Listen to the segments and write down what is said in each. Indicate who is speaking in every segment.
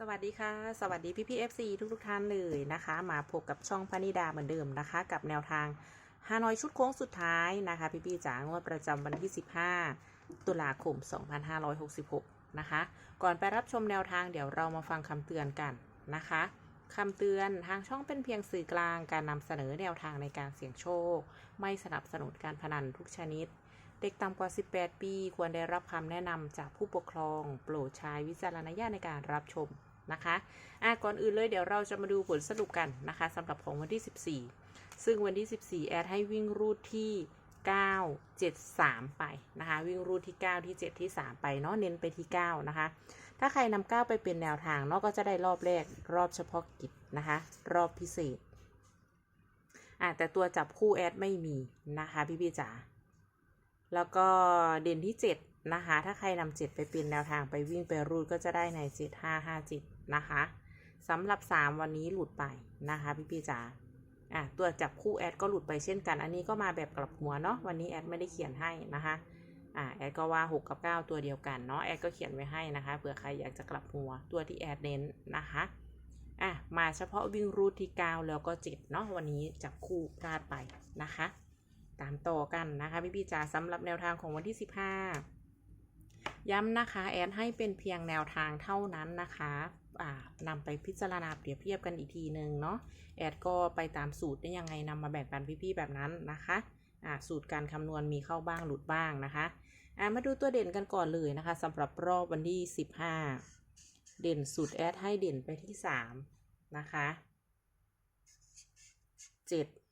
Speaker 1: สวัสดีค่ะ สวัสดีพี่พี่เอฟซีทุกทุกท่านเลยนะคะ มาพบกับช่องพนิดาเหมือนเดิมนะคะ กับแนวทางฮานอยชุดโค้งสุดท้ายนะคะ พี่พี่จ๋างวดประจำวันที่ 15 ตุลาคม 2566 นะคะ ก่อนไปรับชมแนวทางเดี๋ยวเรามาฟังคำเตือนกันนะคะคำเตือนทางช่องเป็นเพียงสื่อกลางการนำเสนอแนวทางในการเสี่ยงโชค ไม่สนับสนุนการพนันทุกชนิด เด็กต่ำกว่า 18 ปี ควรได้รับคำแนะนำจากผู้ปกครอง โปรดใช้วิจารณญาณในการรับชมนะคะอะก่อนอื่นเลยเดี๋ยวเราจะมาดูผลสรุปกันนะคะสำหรับของวันที่ 14 ซึ่งวันที่ 14 แอดให้วิ่งรูทที่ 9 7 3 ไปนะคะ วิ่งรูทที่ 9 ที่ 7 ที่ 3 ไปเนาะ เน้นไปที่ 9 นะคะ ถ้าใครนำ9ไปเป็นแนวทางเนาะก็จะได้รอบแรก รอบเฉพาะกิจนะคะ รอบพิเศษอะแต่ตัวจับคู่แอดไม่มีนะคะพี่พี่จ๋า แล้วก็เด่นที่ 7 นะคะ ถ้าใครนำ7ไปเป็นแนวทางไปวิ่งไปรูดก็จะได้ใน 7557 นะคะสำหรับ 3 วันนี้หลุดไปนะคะ พี่พี่จ๋าอะตัวจับคู่แอดก็หลุดไปเช่นกัน อันนี้ก็มาแบบกลับหัวเนาะวันนี้แอดไม่ได้เขียนให้นะคะอะแอดก็ว่า 6 กับ 9 ตัวเดียวกันเนาะแอดก็เขียนไว้ให้นะคะเผื่อใครอยากจะกลับหัวตัวที่แอดเน้นนะคะอะมาเฉพาะวิ่งรูทที่ 9 แล้วก็7เนาะวันนี้จับคู่พลาดไปนะคะ ตามต่อกันนะคะพี่พี่จ๋าสำหรับแนวทางของวันที่ 15 ย้ำนะคะ แอดให้เป็นเพียงแนวทางเท่านั้นนะคะอ่านำไปพิจารณาเปรียบเทียบกันอีกทีหนึ่งเนาะแอดก็ไปตามสูตรได้ยังไงนำมาแบ่งปันพี่ๆแบบนั้นนะคะอ่าสูตรการคำนวณมีเข้าบ้างหลุดบ้างนะคะมาดูตัวเด่นกันก่อนเลยนะคะสำหรับรอบวันที่ 15 เด่นสุดแอดให้เด่นไปที่ 3 นะคะ 7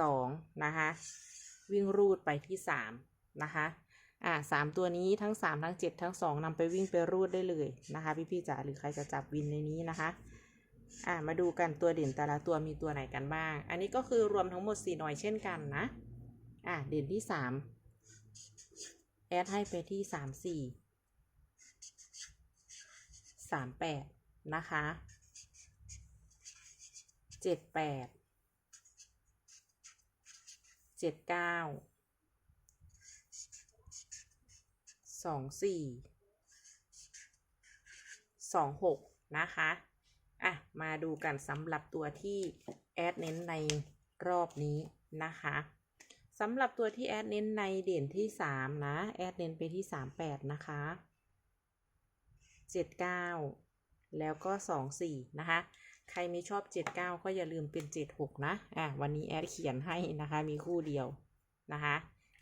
Speaker 1: สองนะคะวิ่งรูดไปที่สามนะคะอ่าสามตัวนี้ทั้งสามทั้งเจ็ดทั้งสองนำไปวิ่งไปรูดได้เลยนะคะ พี่พี่จ๋าหรือใครจะจับวินในนี้นะคะอ่ามาดูกันตัวเด่นแต่ละตัวมีตัวไหนกันบ้าง อันนี้ก็คือรวมทั้งหมดสี่หน่วยเช่นกันนะอ่าเด่นที่สามแอดให้ไปที่สามสี่สามแปดนะคะเจ็ดแปด เจ็ดเก้าสองสี่สองหกนะคะ อะ มาดูกันสำหรับตัวที่แอดเน้นในรอบนี้นะคะสำหรับตัวที่แอดเน้นในเด่นที่สามนะ แอดเน้นไปที่สามแปดนะคะเจ็ดเก้าแล้วก็สองสี่นะคะ ใครไม่ชอบ 79 ก็อย่าลืมเป็น 76 นะ อะวันนี้แอดเขียนให้นะคะ มีคู่เดียวนะคะ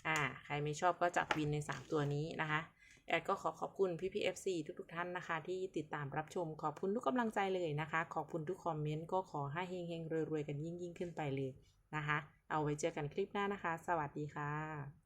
Speaker 1: อ่า ใครไม่ชอบก็จับวินใน 3 ตัวนี้นะคะ แอดก็ขอขอบคุณพี่พีเอฟซีทุกๆท่านนะคะ ที่ติดตามรับชม ขอบคุณทุกกำลังใจเลยนะคะ ขอบคุณทุกคอมเมนต์ ก็ขอให้เฮงๆรวยๆกันยิ่งๆ ขึ้นไปเลยนะคะ เอาไว้เจอกันคลิปหน้านะคะ สวัสดีค่ะ